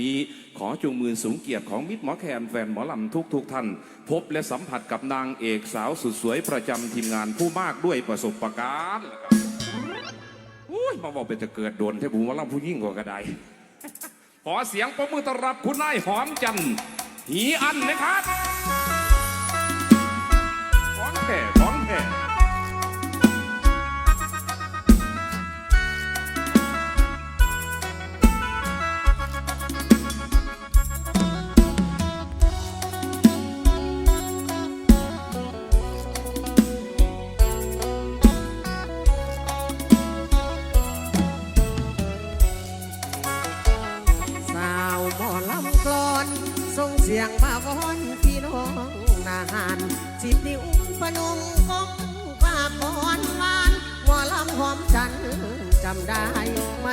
นี้ ขอจงมือสูงเกียรติของมิตรหมอแคนแฟนหมอลำทุกทุกท่าน พบและสัมผัสกับนางเอกสาวสุดสวยประจำทีมงานผู้มากด้วยประสบการณ์อุ้ยมาบอกเป็นจะเกิดโดนเทพบุหมอลำผู้ยิ่งกว่ากระไดขอเสียงปรบมือต้อนรับคุณนายหอมจันหีอันนะครับของแท้ของ อลำกลอนส่งเสียงมาวอนพี่น้องนาหานสิบนิ้วพนมก้องฝากกอนหวานหมอลำหอมจันจำได้ไหม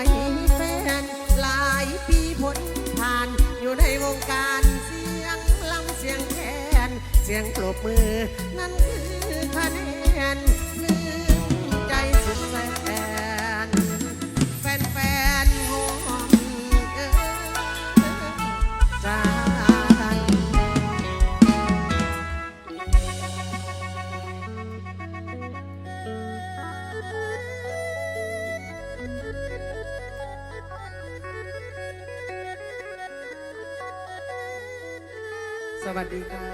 แฟนหลายปีพ้นผ่านอยู่ในวงการเสียงลำเสียงแคนเสียงปรบมือ นั่นคือ สวัสดีค่ะ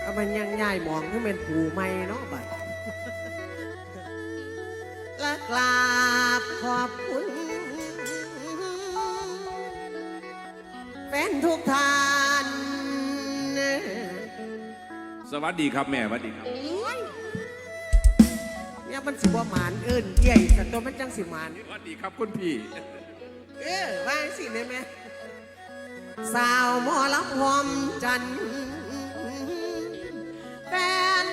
เอามันยังง่ายหมองที่เป็นปูไม่เนาะบัดและกราบขอบคุณแฟนทุกท่าน สวัสดีครับแม่สวัสดีครับ เนี่ยมันสิบ่หมานเอิ้นใหญ่แต่ตัวมันจังสิหมาน สวัสดีครับคุณพี่ เออว่าสิได้ไหม สาวหมอลำหอมจันแฟน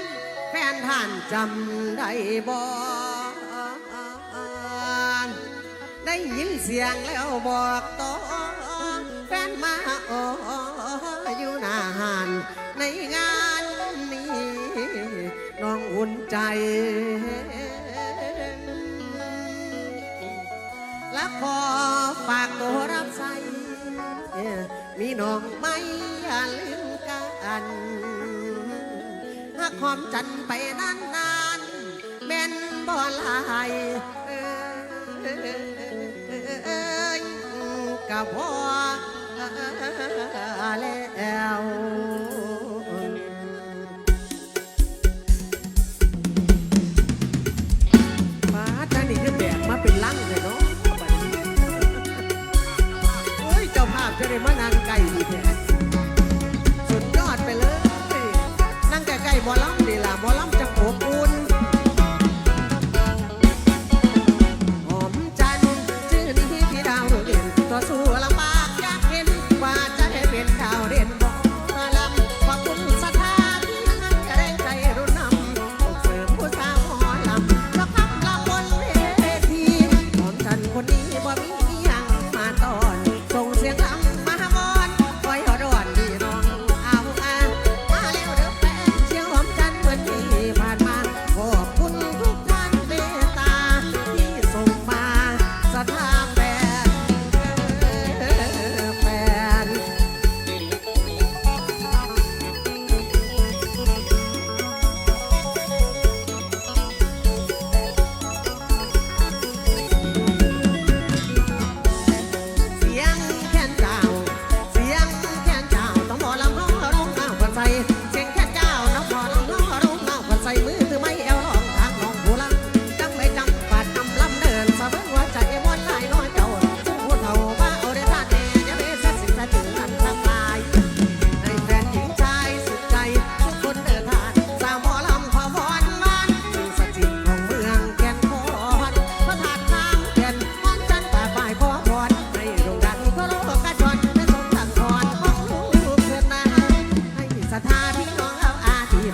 แฟนท่านจำได้บ่ได้ยินเสียงแล้วบอกต่อแฟนมาอออยู่หน้าหานในงานนี้น้องอุ่นใจและขอฝากตัวรับใส่ มีน้องไม่อย่าลืมกันหากความจันไปนานนานๆแม่นบ่ลายเอ้ยกับพ่อแล้ว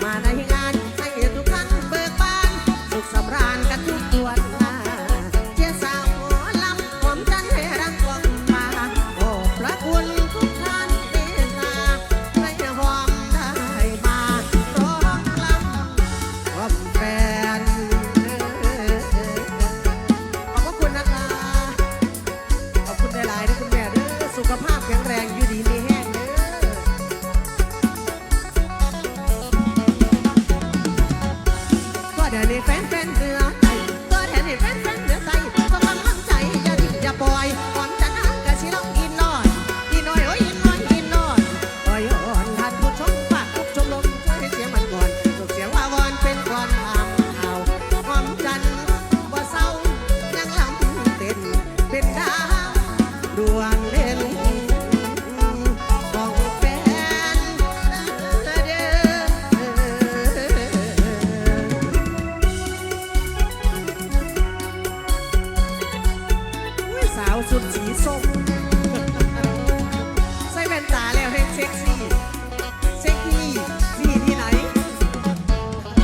มาได้ที่ เดี๋ยวนี้แฟนแฟนเบื่อตัวแทนให้แฟนแฟน 说紫苏。